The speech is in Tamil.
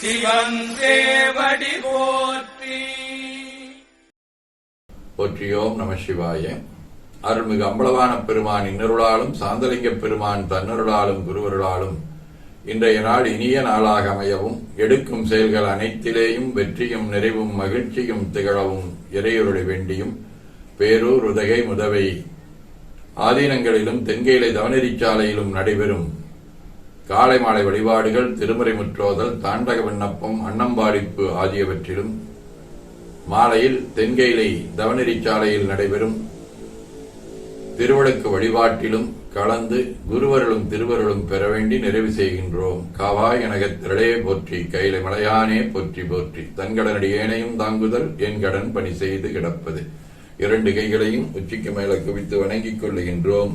சிவன் தேவடி போற்றி. போற்றியோம் நம சிவாய. அருள்மிகு அம்பளவான பெருமான் இன்னருளாலும் சாந்தலிங்க பெருமான் தன்னருளாலும் குருவருளாலும் இன்றைய நாள் இனிய நாளாக அமையவும் எடுக்கும் செயல்கள் அனைத்திலேயும் வெற்றியும் நிறைவும் மகிழ்ச்சியும் திகழவும் இறையொருளை வேண்டியும் பேரூர் உதகை முதவை. ஆதீனங்களிலும் தென்கேலை தவநெறிச்சாலையிலும் நடைபெறும் காலை மாலை வழிபாடுகள் திருமுறை முற்றோதல் தாண்டக விண்ணப்பம் அன்னம்பாடிப்பு ஆகியவற்றிலும் மாலையில் தென்கேலை தவநெறிச்சாலையில் நடைபெறும். திருவிளக்கு வழிபாட்டிலும் கலந்து குருவருளும் திருவருளும் பெற வேண்டி நிறைவு செய்கின்றோம். காவாய் எனக திரளே போற்றி கைலை மலையானே போற்றி போற்றி. தன்கடனடி ஏனையும் தாங்குதல் என் கடன் பணி செய்து கிடப்பது. இரண்டு கைகளையும் உச்சிக்கு மேல குவித்து வணங்கிக் கொள்ளுகின்றோம்.